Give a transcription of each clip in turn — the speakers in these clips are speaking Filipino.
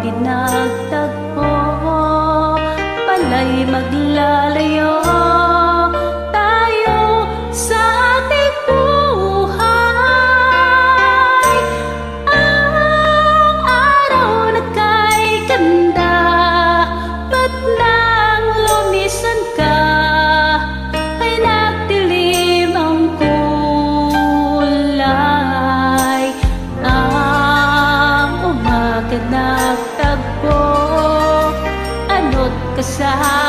pinagtagpo Pala'y maglakas kasama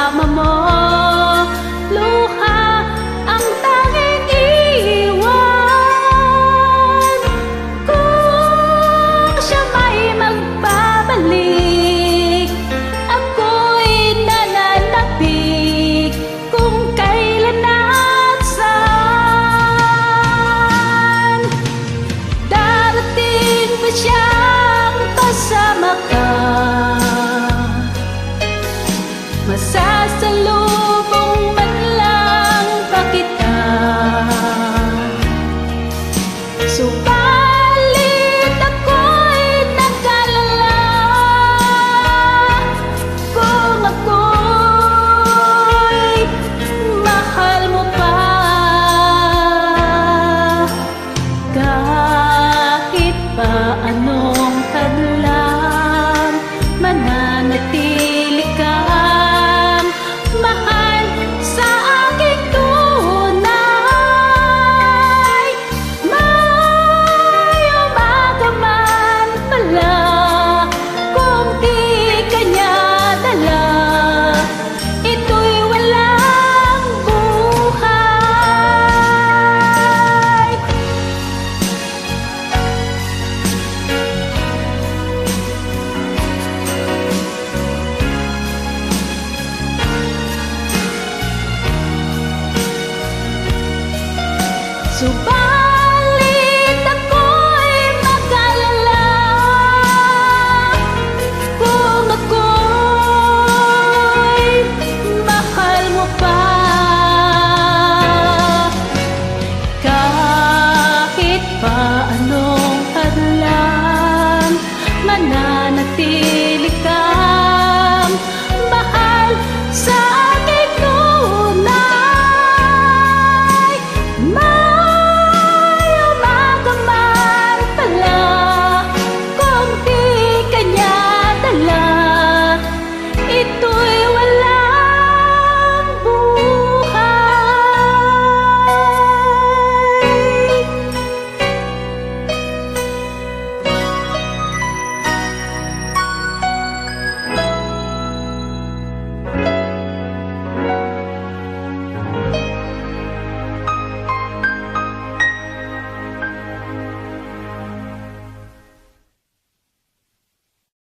Masasalubong man lang pa kita. Subalit ako'y mag-alala. Kung ako'y mo pa Kahit pa anong hadlang mananatili